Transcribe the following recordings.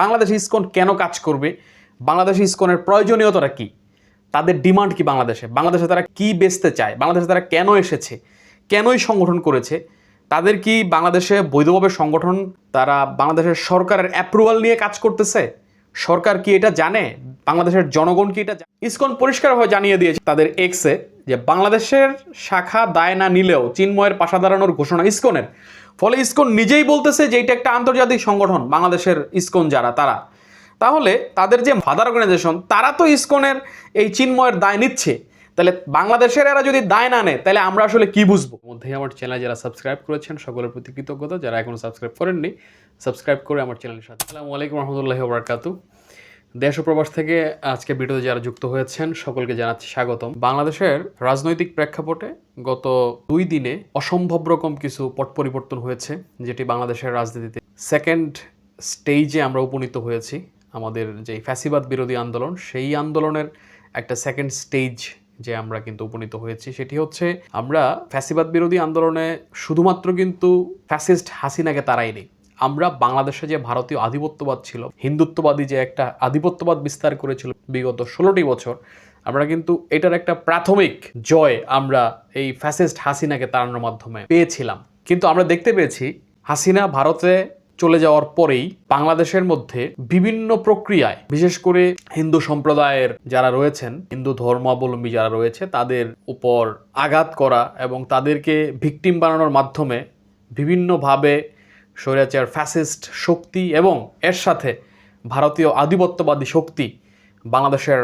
বাংলাদেশে ইসকন কেন কাজ করবে? বাংলাদেশে ইসকনের প্রয়োজনীয়তাটা কি? তাদের ডিমান্ড কি বাংলাদেশে? বাংলাদেশে তারা কি বেচতে চায়? বাংলাদেশে তারা কেন এসেছে? কেনই সংগঠন করেছে? তাদের কি বাংলাদেশে বৈধভাবে সংগঠন তারা বাংলাদেশের সরকারের অ্যাপ্রুভাল নিয়ে কাজ করতেছে? সরকার কি এটা জানে? বাংলাদেশের জনগণ কি এটা? ইসকন পরিষ্কারভাবে জানিয়ে দিয়েছে তাদের এক্সে যে বাংলাদেশের শাখা দায় না নিলেও চিন্ময়ের পাশা দাঁড়ানোর ঘোষণা ইসকনের। ফলে ইসকন নিজেই বলতেছে যে এটা একটা আন্তর্জাতিক সংগঠন, বাংলাদেশের ইসকন যারা, তারা। তাহলে তাদের যে ফাদার অর্গানাইজেশন, তারা তো ইসকনের এই চিন্ময়ের দায় নিচ্ছে। তাহলে বাংলাদেশের এরা যদি দায় না নেয়, তাহলে আমরা আসলে কি বুঝব? মধ্যেই আমার চ্যানেল যারা সাবস্ক্রাইব করেছেন, সকলের প্রতি কৃতজ্ঞতা। যারা এখনও সাবস্ক্রাইব করেননি সাবস্ক্রাইব করে আমার চ্যানেলের সাথে আসসালামু আলাইকুম রহমতুল্লাহি ওবরাকাতু দেশ ও প্রবাস থেকে আজকে ভিডিওতে যারা যুক্ত হয়েছেন, সকলকে জানাচ্ছি স্বাগতম। বাংলাদেশের রাজনৈতিক প্রেক্ষাপটে গত দুই দিনে অসম্ভব রকম কিছু পট পরিবর্তন হয়েছে, যেটি বাংলাদেশের রাজনীতিতে সেকেন্ড স্টেজে আমরা উপনীত হয়েছি। আমাদের যে ফ্যাসিবাদ বিরোধী আন্দোলন, সেই আন্দোলনের একটা সেকেন্ড স্টেজ যে আমরা কিন্তু উপনীত হয়েছি, সেটি হচ্ছে আমরা ফ্যাসিবাদ বিরোধী আন্দোলনে শুধুমাত্র কিন্তু ফ্যাসিস্ট হাসিনাকে তারাইনি আমরা বাংলাদেশে যে ভারতীয় আধিপত্যবাদ ছিল, হিন্দুত্ববাদী যে একটা আধিপত্যবাদ বিস্তার করেছিল বিগত ষোলোটি বছর, আমরা কিন্তু এটার একটা প্রাথমিক জয় আমরা এই ফ্যাসিস্ট হাসিনাকে তাড়ানোর মাধ্যমে পেয়েছিলাম। কিন্তু আমরা দেখতে পেয়েছি, হাসিনা ভারতে চলে যাওয়ার পরেই বাংলাদেশের মধ্যে বিভিন্ন প্রক্রিয়ায়, বিশেষ করে হিন্দু সম্প্রদায়ের যারা রয়েছেন, হিন্দু ধর্মাবলম্বী যারা রয়েছে, তাদের উপর আঘাত করা এবং তাদেরকে ভিকটিম বানানোর মাধ্যমে বিভিন্নভাবে স্বৈরাচার, ফ্যাসিস্ট শক্তি এবং এর সাথে ভারতীয় আধিপত্যবাদী শক্তি বাংলাদেশের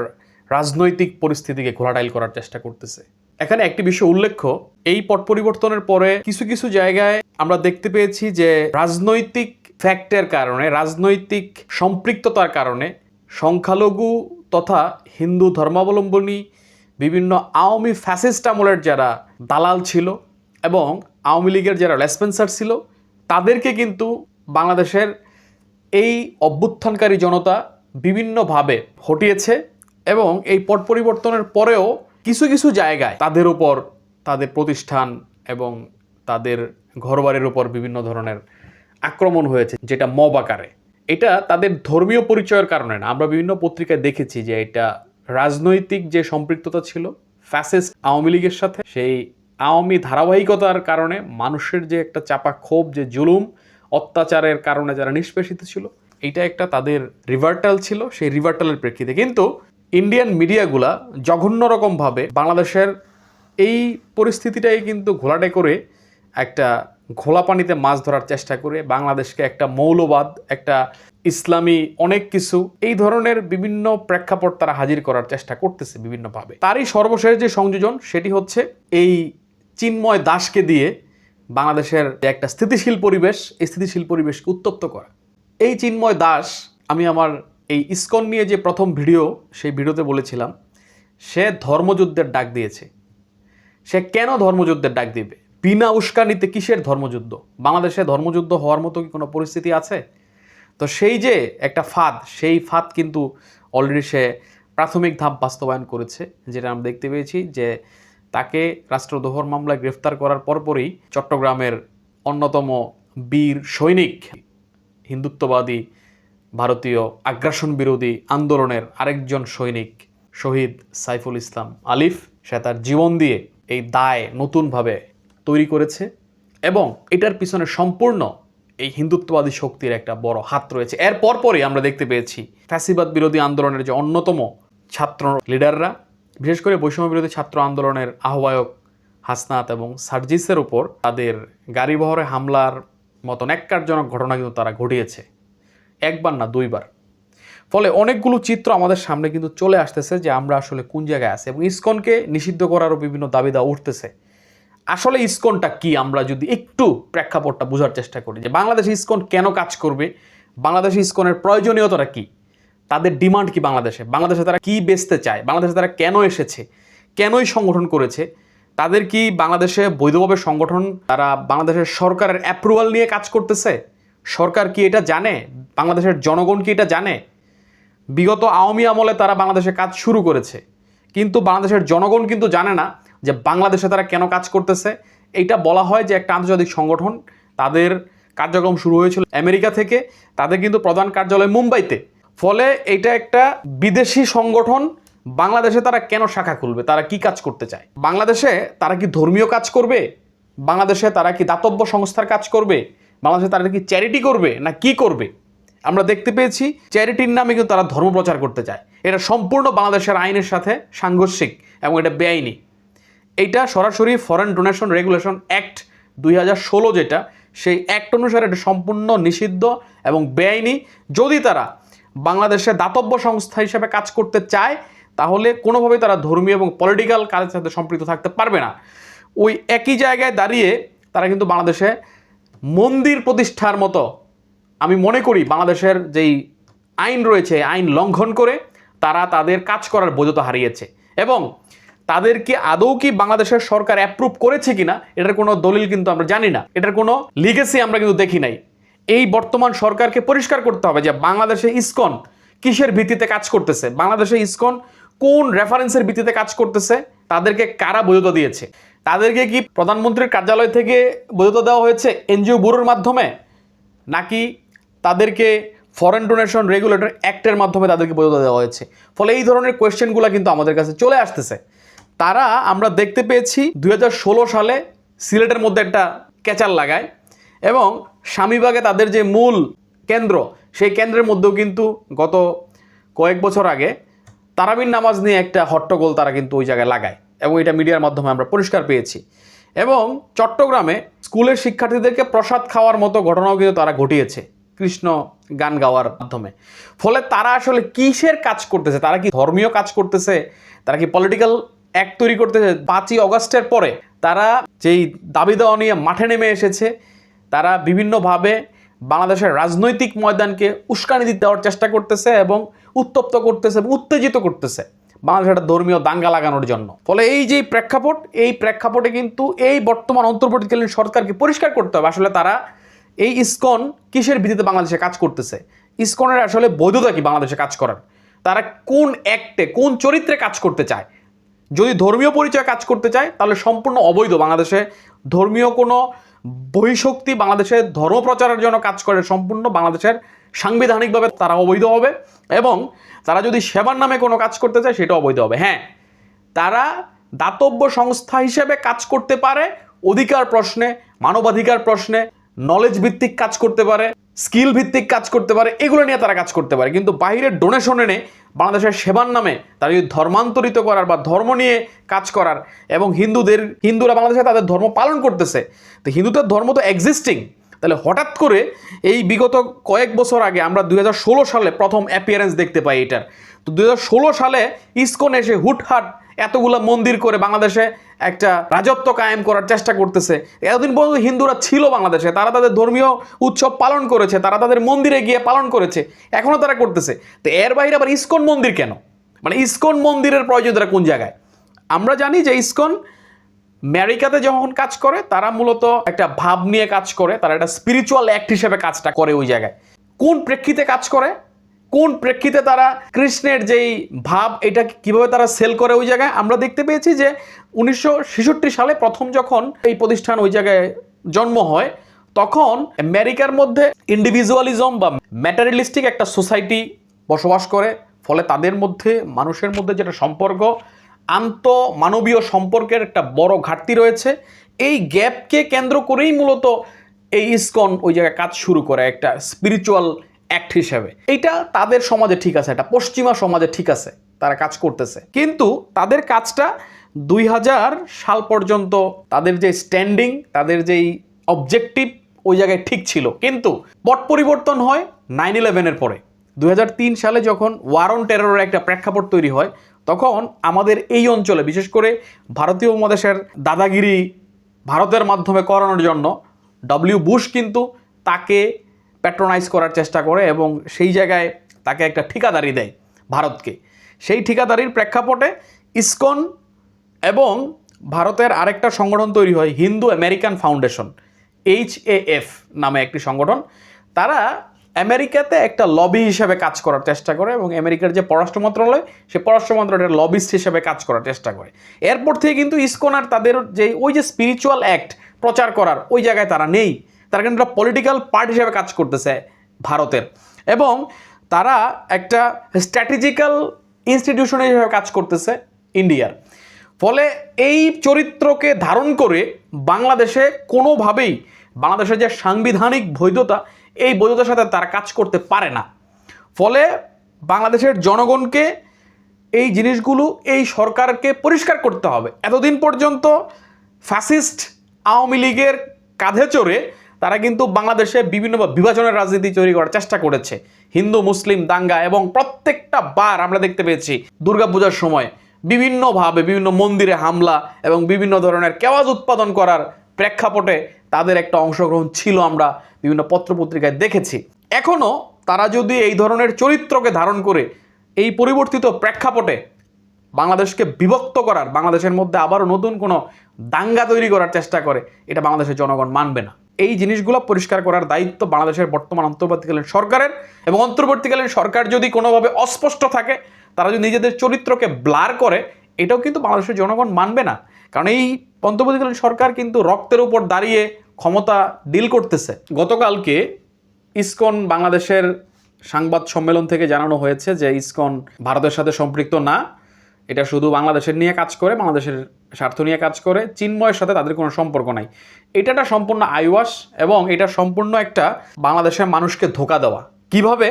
রাজনৈতিক পরিস্থিতিকে ঘোলাটাইল করার চেষ্টা করতেছে। এখানে একটি বিষয় উল্লেখ্য, এই পট পরিবর্তনের পরে কিছু কিছু জায়গায় আমরা দেখতে পেয়েছি যে রাজনৈতিক ফ্যাক্টের কারণে, রাজনৈতিক সম্পৃক্ততার কারণে সংখ্যালঘু তথা হিন্দু ধর্মাবলম্বনী বিভিন্ন আওয়ামী ফ্যাসিস্ট আমলের যারা দালাল ছিল এবং আওয়ামী লীগের যারা রেসপেন্সার ছিল তাদেরকে কিন্তু বাংলাদেশের এই অভ্যুত্থানকারী জনতা বিভিন্নভাবে হটিয়েছে এবং এই পট পরিবর্তনের পরেও কিছু কিছু জায়গায় তাদের উপর তাদের প্রতিষ্ঠান এবং তাদের ঘরবাড়ির উপর বিভিন্ন ধরনের আক্রমণ হয়েছে, যেটা মব আকারে। এটা তাদের ধর্মীয় পরিচয়ের কারণে না। আমরা বিভিন্ন পত্রিকায় দেখেছি যে এটা রাজনৈতিক যে সম্পৃক্ততা ছিল ফ্যাসিস্ট আওয়ামী লীগের সাথে, সেই আওয়ামী ধারাবাহিকতার কারণে মানুষের যে একটা চাপা ক্ষোভ, যে জুলুম, অত্যাচারের কারণে যারা নিষ্পেষিত ছিল এটা একটা তাদের রিভার্টাল ছিল, সেই রিভার্টালের প্রেক্ষিতে। কিন্তু ইন্ডিয়ান মিডিয়াগুলা জঘন্য রকমভাবে বাংলাদেশের এই পরিস্থিতিটাই কিন্তু ঘোলাটে করে একটা ঘোলা পানিতে মাছ ধরার চেষ্টা করে, বাংলাদেশকে একটা মৌলবাদ, একটা ইসলামী অনেক কিছু, এই ধরনের বিভিন্ন প্রেক্ষাপট তারা হাজির করার চেষ্টা করতেছে বিভিন্নভাবে। তারই সর্বশেষ যে সংযোজন, সেটি হচ্ছে এই চিন্ময় দাসকে দিয়ে বাংলাদেশের একটা স্থিতিশীল পরিবেশ, এই স্থিতিশীল পরিবেশকে উত্তপ্ত করা। এই চিন্ময় দাস, আমি আমার এই ইস্কন নিয়ে যে প্রথম ভিডিও, সেই ভিডিওতে বলেছিলাম, সে ধর্মযুদ্ধের ডাক দিয়েছে। সে কেন ধর্মযুদ্ধের ডাক দিবে? বিনা উস্কানিতে কিসের ধর্মযুদ্ধ? বাংলাদেশে ধর্মযুদ্ধ হওয়ার মতো কি কোনো পরিস্থিতি আছে? তো সেই যে একটা ফাঁদ, সেই ফাঁদ কিন্তু অলরেডি সে প্রাথমিক ধাপ বাস্তবায়ন করেছে, যেটা আমরা দেখতে পেয়েছি যে তাকে রাষ্ট্রদ্রোহর মামলায় গ্রেফতার করার পরপরই চট্টগ্রামের অন্যতম বীর সৈনিক, হিন্দুত্ববাদী, ভারতীয় আগ্রাসন বিরোধী আন্দোলনের আরেকজন সৈনিক শহীদ সাইফুল ইসলাম আলিফ। সে তার জীবন দিয়ে এই দায় নতুনভাবে তৈরি করেছে এবং এটার পিছনে সম্পূর্ণ এই হিন্দুত্ববাদী শক্তির একটা বড় হাত রয়েছে। এর পরপরই আমরা দেখতে পেয়েছি ফ্যাসিবাদ বিরোধী আন্দোলনের যে অন্যতম ছাত্র লিডাররা বিশেষ করে বৈষম্য বিরোধী ছাত্র আন্দোলনের আহ্বায়ক হাসনাত এবং সার্জিসের উপর তাদের গাড়িবহরে হামলার মতো ন্যাক্কারজনক ঘটনা কিন্তু তারা ঘটিয়েছে। একবার না দুইবার। ফলে অনেকগুলো চিত্র আমাদের সামনে কিন্তু চলে আসতেছে যে আমরা আসলে কোন জায়গায় আছি এবং ইসকনকে নিষিদ্ধ করারও বিভিন্ন দাবি উঠতেছে। আসলে ইসকনটা কি আমরা যদি একটু প্রেক্ষাপটটা বোঝার চেষ্টা করি যে বাংলাদেশে ইসকন কেন কাজ করবে? বাংলাদেশে ইসকনের প্রয়োজনীয়তাটা কি? তাদের ডিমান্ড কি বাংলাদেশে? বাংলাদেশে তারা কি বেচতে চায়? বাংলাদেশে তারা কেন এসেছে? কেনই সংগঠন করেছে? তাদের কি বাংলাদেশে বৈধভাবে সংগঠন, তারা বাংলাদেশের সরকারের অ্যাপ্রুভাল নিয়ে কাজ করতেছে? সরকার কি এটা জানে? বাংলাদেশের জনগণ কি এটা জানে? বিগত আওয়ামী আমলে তারা বাংলাদেশে কাজ শুরু করেছে। কিন্তু বাংলাদেশের জনগণ কিন্তু জানে না যে বাংলাদেশে তারা কেন কাজ করতেছে। এইটা বলা হয় যে একটা আন্তর্জাতিক সংগঠন। তাদের কার্যক্রম শুরু হয়েছিল আমেরিকা থেকে। তাদের কিন্তু প্রধান কার্যালয় মুম্বাইতে। ফলে এটা একটা বিদেশি সংগঠন, বাংলাদেশে তারা কেন শাখা খুলবে? তারা কি কাজ করতে চায়? বাংলাদেশে তারা কি ধর্মীয় কাজ করবে? বাংলাদেশে তারা কি দাতব্য সংস্থার কাজ করবে? বাংলাদেশে তারা কি চ্যারিটি করবে না কি করবে? আমরা দেখতে পেয়েছি, চ্যারিটির নামে কিন্তু তারা ধর্ম প্রচার করতে চায়। এটা সম্পূর্ণ বাংলাদেশের আইনের সাথে সাংঘর্ষিক এবং এটা বেআইনি। এইটা সরাসরি ফরেন ডোনেশন রেগুলেশন অ্যাক্ট দুই হাজার ষোলো যেটা, সেই অ্যাক্ট অনুসারে এটা সম্পূর্ণ নিষিদ্ধ এবং বেআইনি। যদি তারা বাংলাদেশে দাতব্য সংস্থা হিসেবে কাজ করতে চায়, তাহলে কোনোভাবেই তারা ধর্মীয় এবং পলিটিক্যাল কাজের সাথে সম্পৃক্ত থাকতে পারবে না। ওই একই জায়গায় দাঁড়িয়ে তারা কিন্তু বাংলাদেশে মন্দির প্রতিষ্ঠার মতো, আমি মনে করি বাংলাদেশের যেই আইন রয়েছে, আইন লঙ্ঘন করে তারা তাদের কাজ করার বৈধতা হারিয়েছে। এবং তাদেরকে আদৌ কি বাংলাদেশের সরকার অ্যাপ্রুভ করেছে কিনা, এটার কোনো দলিল কিন্তু আমরা জানি না। এটার কোনো লিগেসি আমরা কিন্তু দেখি নাই। এই বর্তমান সরকারকে পরিষ্কার করতে হবে যে বাংলাদেশে ইসকন কিসের ভিত্তিতে কাজ করতেছে? বাংলাদেশে ইসকন কোন রেফারেন্সের ভিত্তিতে কাজ করতেছে? তাদেরকে কারা বৈধতা দিয়েছে? তাদেরকে কি প্রধানমন্ত্রীর কার্যালয় থেকে বৈধতা দেওয়া হয়েছে এনজিও ব্যুরোর মাধ্যমে? নাকি তাদেরকে ফরেন ডোনেশন রেগুলেটর অ্যাক্টের মাধ্যমে তাদেরকে বৈধতা দেওয়া হয়েছে? ফলে এই ধরনের কোয়েশ্চেনগুলো কিন্তু আমাদের কাছে চলে আসতেছে। তারা, আমরা দেখতে পেয়েছি দু হাজার ষোলো সালে সিলেটের মধ্যে একটা ক্যাচার লাগায় এবং স্বামীবাগে তাদের যে মূল কেন্দ্র, সেই কেন্দ্রের মধ্যেও কিন্তু গত কয়েক বছর আগে তারাবির নামাজ নিয়ে একটা হট্টগোল তারা কিন্তু ওই জায়গায় লাগায় এবং এটা মিডিয়ার মাধ্যমে আমরা পরিষ্কার পেয়েছি। এবং চট্টগ্রামে স্কুলের শিক্ষার্থীদেরকে প্রসাদ খাওয়ার মতো ঘটনাও কিন্তু তারা ঘটিয়েছে, কৃষ্ণ গান গাওয়ার মাধ্যমে। ফলে তারা আসলে কিসের কাজ করতেছে? তারা কি ধর্মীয় কাজ করতেছে? তারা কি পলিটিক্যাল অ্যাক্ট তৈরি করতেছে? পাঁচই অগস্টের পরে তারা যেই দাবি দেওয়া নিয়ে মাঠে নেমে এসেছে তারা বিভিন্নভাবে বাংলাদেশের রাজনৈতিক ময়দানকে উস্কানি দিতে দেওয়ার চেষ্টা করতেছে এবং উত্তপ্ত করতেছে এবং উত্তেজিত করতেছে বাংলাদেশের একটা ধর্মীয় দাঙ্গা লাগানোর জন্য। ফলে এই যে প্রেক্ষাপট, এই প্রেক্ষাপটে কিন্তু এই বর্তমান অন্তর্বর্তীকালীন সরকারকে পরিষ্কার করতে হবে। আসলে তারা এই ইসকন কিসের ভিত্তিতে বাংলাদেশে কাজ করতেছে? ইসকনের আসলে বৈধতা কি বাংলাদেশে কাজ করার? তারা কোন অ্যাক্টে, কোন চরিত্রে কাজ করতে চায়? যদি ধর্মীয় পরিচয় কাজ করতে চায়, তাহলে সম্পূর্ণ অবৈধ। বাংলাদেশে ধর্মীয় কোনো বহিঃশক্তি বাংলাদেশের ধর্ম প্রচারের জন্য কাজ করে সম্পূর্ণ বাংলাদেশের সাংবিধানিকভাবে তারা অবৈধ হবে এবং তারা যদি সেবার নামে কোনো কাজ করতে চায় সেটা অবৈধ হবে। হ্যাঁ তারা দাতব্য সংস্থা হিসেবে কাজ করতে পারে, অধিকার প্রশ্নে, মানবাধিকার প্রশ্নে নলেজ ভিত্তিক কাজ করতে পারে স্কিল ভিত্তিক কাজ করতে পারে, এগুলো নিয়ে তারা কাজ করতে পারে। কিন্তু বাইরের ডোনেশন এনে বাংলাদেশের সেবার নামে তাদের ধর্মান্তরিত করার বা ধর্ম নিয়ে কাজ করার এবং হিন্দুদের, হিন্দুরা বাংলাদেশে তাদের ধর্ম পালন করতেছে। তো হিন্দুদের ধর্ম তো এক্সিস্টিং তাহলে হঠাৎ করে এই বিগত কয়েক বছর আগে আমরা দুই হাজার ষোলো সালে প্রথম অ্যাপিয়ারেন্স দেখতে পাই এটার। তো দু হাজার ষোলো সালে ইসকন এসে হুটহাট এতগুলো মন্দির করে বাংলাদেশে একটা রাজত্ব কায়েম করার চেষ্টা করতেছে। এতদিন পর্যন্ত হিন্দুরা ছিল বাংলাদেশে, তারা তাদের ধর্মীয় উৎসব পালন করেছে, তারা তাদের মন্দিরে গিয়ে পালন করেছে এখনও তারা করতেছে। তো এর বাইরে আবার ইস্কন মন্দির কেন? মানে ইস্কন মন্দিরের প্রয়োজনীয়তা কোন জায়গায়? আমরা জানি যে ইস্কন আমেরিকাতে যখন কাজ করে, তারা মূলত একটা ভাব নিয়ে কাজ করে, তারা একটা স্পিরিচুয়াল অ্যাক্ট হিসেবে কাজটা করে ওই জায়গায়। কোন প্রেক্ষিতে কাজ করে? কোন প্রেক্ষিতে তারা কৃষ্ণের যেই ভাব এটা কীভাবে তারা সেল করে ওই জায়গায়? আমরা দেখতে পেয়েছি যে উনিশশো ছেষট্টি সালে প্রথম যখন এই প্রতিষ্ঠান ওই জায়গায় জন্ম হয়, তখন আমেরিকার মধ্যে ইন্ডিভিজুয়ালিজম বা ম্যাটারিয়ালিস্টিক একটা সোসাইটি বসবাস করে। ফলে তাদের মধ্যে, মানুষের মধ্যে যেটা সম্পর্ক আন্ত মানবীয় সম্পর্কের একটা বড় ঘাটতি রয়েছে। এই গ্যাপকে কেন্দ্র করেই মূলত এই ইসকন ওই জায়গায় কাজ শুরু করে, একটা স্পিরিচুয়াল অ্যাক্ট হিসাবে। এইটা তাদের সমাজে ঠিক আছে, এটা পশ্চিমা সমাজে ঠিক আছে, তারা কাজ করতেছে। কিন্তু তাদের কাজটা দুই হাজার সাল পর্যন্ত তাদের যে স্ট্যান্ডিং তাদের যেই অবজেক্টিভ ওই জায়গায় ঠিক ছিল। কিন্তু পট পরিবর্তন হয় নাইন ইলেভেনের পরে। দুই হাজার তিন সালে যখন ওয়ার অন টেররের একটা প্রেক্ষাপট তৈরি হয়, তখন আমাদের এই অঞ্চলে, বিশেষ করে ভারতীয় উপমহাদেশের দাদাগিরি ভারতের মাধ্যমে করানোর জন্য ডব্লিউ বুশ কিন্তু তাকে প্যাট্রোনাইজ করার চেষ্টা করে এবং সেই জায়গায় তাকে একটা ঠিকাদারি দেয় ভারতকে। সেই ঠিকাদারির প্রেক্ষাপটে ইসকন এবং ভারতের আরেকটা সংগঠন তৈরি হয়, Hindu American foundation H F নামে একটি সংগঠন। তারা আমেরিকাতে একটা লবি হিসেবে কাজ করার চেষ্টা করে এবং আমেরিকার যে পররাষ্ট্র মন্ত্রণালয় সে পররাষ্ট্র মন্ত্রণালয়ের লবিস্ট হিসেবে কাজ করার চেষ্টা করে। এরপর থেকে কিন্তু ইসকন আর তাদের যে ওই যে স্পিরিচুয়াল অ্যাক্ট প্রচার করার, ওই জায়গায় তারা নেই। তারা কিন্তু একটা পলিটিক্যাল পার্টি হিসেবে কাজ করতেছে ভারতের। এবং তারা একটা স্ট্র্যাটেজিক্যাল ইনস্টিটিউশন হিসেবে কাজ করতেছে ইন্ডিয়ার। ফলে এই চরিত্রকে ধারণ করে বাংলাদেশে কোনোভাবেই বাংলাদেশের যে সাংবিধানিক বৈধতা, এই বৈধতার সাথে তারা কাজ করতে পারে না। ফলে বাংলাদেশের জনগণকে এই জিনিসগুলো, এই সরকারকে পরিষ্কার করতে হবে। এতদিন পর্যন্ত ফ্যাসিস্ট আওয়ামী লীগের কাঁধে চড়ে তারা কিন্তু বাংলাদেশে বিভিন্ন বিভাজনের রাজনীতি তৈরি করার চেষ্টা করেছে। হিন্দু, মুসলিম, দাঙ্গা এবং প্রত্যেকটা বার আমরা দেখতে পেয়েছি দুর্গাপূজার সময় বিভিন্নভাবে বিভিন্ন মন্দিরে হামলা এবং বিভিন্ন ধরনের কেওয়াজ উৎপাদন করার প্রেক্ষাপটে তাদের একটা অংশগ্রহণ ছিল আমরা বিভিন্ন পত্রপত্রিকায় দেখেছি। এখনও তারা যদি এই ধরনের চরিত্রকে ধারণ করে এই পরিবর্তিত প্রেক্ষাপটে বাংলাদেশকে বিভক্ত করার, বাংলাদেশের মধ্যে আবারও নতুন কোনো দাঙ্গা তৈরি করার চেষ্টা করে, এটা বাংলাদেশের জনগণ মানবে না। এই জিনিসগুলো পরিষ্কার করার দায়িত্ব বাংলাদেশের বর্তমান অন্তর্বর্তীকালীন সরকারের এবং অন্তর্বর্তীকালীন সরকার যদি কোনোভাবে অস্পষ্ট থাকে, তারা যদি নিজেদের চরিত্রকে ব্লার করে, এটাও কিন্তু বাংলাদেশের জনগণ মানবে না। কারণ এই অন্তর্বর্তীকালীন সরকার কিন্তু রক্তের উপর দাঁড়িয়ে ক্ষমতা ডিল করতেছে। গতকালকে ইসকন বাংলাদেশের সংবাদ সম্মেলন থেকে জানানো হয়েছে যে ইসকন ভারতের সাথে সম্পৃক্ত না। এটা শুধু বাংলাদেশের নিয়ে কাজ করে, বাংলাদেশের স্বার্থ নিয়ে কাজ করে, চিন্ময়ের সাথে তাদের কোনো সম্পর্ক নাই। এটা একটা সম্পূর্ণ আইওয়াস এবং এটা সম্পূর্ণ একটা বাংলাদেশের মানুষকে ধোকা দেওয়া। কীভাবে?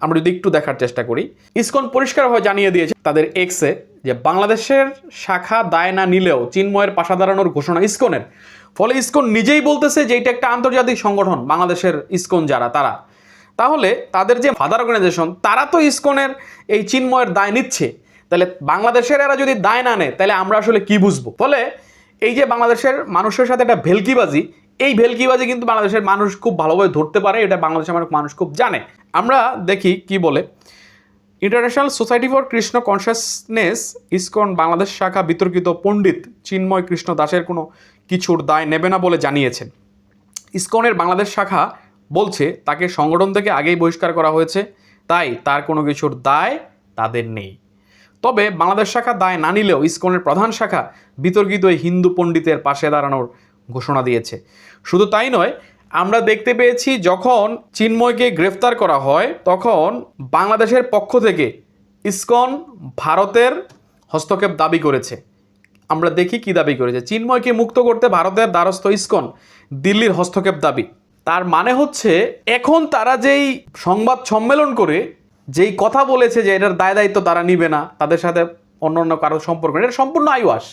আমরা যদি একটু দেখার চেষ্টা করি। ইসকন পরিষ্কারভাবে জানিয়ে দিয়েছে তাদের এক্সে যে বাংলাদেশের শাখা দায় না নিলেও চিন্ময়ের পাশা দাঁড়ানোর ঘোষণা ইসকনের। ফলে ইসকন নিজেই বলতেছে যে এটা একটা আন্তর্জাতিক সংগঠন, বাংলাদেশের ইসকন যারা, তারা। তাহলে তাদের যে ফাদার অর্গানাইজেশন, তারা তো ইসকনের এই চিন্ময়ের দায় নিচ্ছে। তাহলে বাংলাদেশের এরা যদি দায় না নেয়, তাহলে আমরা আসলে কি বুঝব? ফলে এই যে বাংলাদেশের মানুষের সাথে একটা ভেলকিবাজি, এই ভেলকিবাজি কিন্তু বাংলাদেশের মানুষ খুব ভালোভাবে ধরতে পারে, এটা বাংলাদেশের মানুষ খুব জানে। আমরা দেখি কি বলে, international society for Krishna consciousness ISKCON Bangladesh শাখা বিতর্কিত পণ্ডিত চিন্ময় কৃষ্ণ দাসের কোনো কিছুর দায় নেবে না বলে জানিয়েছেন। ইসকনের বাংলাদেশ শাখা বলছে, তাকে সংগঠন থেকে আগেই বহিষ্কার করা হয়েছে, তাই তার কোনো কিছুর দায় তাদের নেই। তবে বাংলাদেশ শাখা দায় না নিলেও ইসকনের প্রধান শাখা বিতর্কিত হিন্দু পণ্ডিতের পাশে দাঁড়ানোর ঘোষণা দিয়েছে। শুধু তাই নয়, আমরা দেখতে পেয়েছি যখন চিন্ময়কে গ্রেফতার করা হয়, তখন বাংলাদেশের পক্ষ থেকে ইসকন ভারতের হস্তক্ষেপ দাবি করেছে। আমরা দেখি কি দাবি করেছে। চিন্ময়কে মুক্ত করতে ভারতের দ্বারস্থ ইসকন দিল্লির হস্তক্ষেপ দাবি। তার মানে হচ্ছে, এখন তারা যেই সংবাদ সম্মেলন করে যেই কথা বলেছে যে এটার দায় দায়িত্ব তারা নিবে না, তাদের সাথে অন্য অন্য কারও সম্পর্ক এটা সম্পূর্ণ আইওয়াস।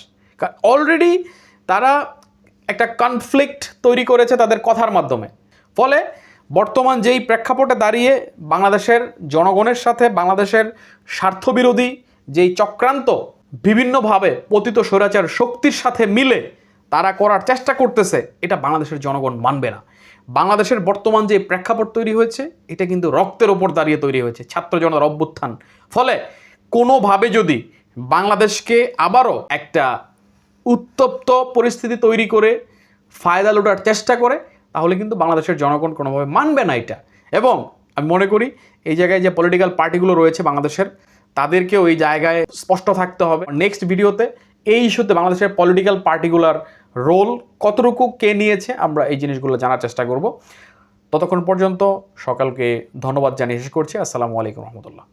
অলরেডি তারা একটা কনফ্লিক্ট তৈরি করেছে তাদের কথার মাধ্যমে। ফলে বর্তমান যেই প্রেক্ষাপটে দাঁড়িয়ে বাংলাদেশের জনগণের সাথে বাংলাদেশের স্বার্থবিরোধী যেই চক্রান্ত বিভিন্নভাবে পতিত স্বৈরাচার শক্তির সাথে মিলে তারা করার চেষ্টা করতেছে, এটা বাংলাদেশের জনগণ মানবে না। বাংলাদেশের বর্তমান যে প্রেক্ষাপট তৈরি হয়েছে, এটা কিন্তু রক্তের ওপর দাঁড়িয়ে তৈরি হয়েছে ছাত্র জনতার অভ্যুত্থান। ফলে কোনোভাবে যদি বাংলাদেশকে আবারও একটা উত্তপ্ত পরিস্থিতি তৈরি করে, ফায়দা লুটার চেষ্টা করে, তাহলে কিন্তু বাংলাদেশের জনগণ কোনোভাবে মানবে না এটা। এবং আমি মনে করি, এই জায়গায় যে পলিটিক্যাল পার্টিগুলো রয়েছে বাংলাদেশের, তাদেরকেও এই জায়গায় স্পষ্ট থাকতে হবে। নেক্সট ভিডিওতে এই ইস্যুতে বাংলাদেশের পলিটিক্যাল পার্টিগুলার রোল কতটুকু কে নিয়েছে, আমরা এই জিনিসগুলো জানার চেষ্টা করব। ততক্ষণ পর্যন্ত সকালকে ধন্যবাদ জানিয়ে শেষ করছি। আসসালামু আলাইকুম রহমতুল্লাহ।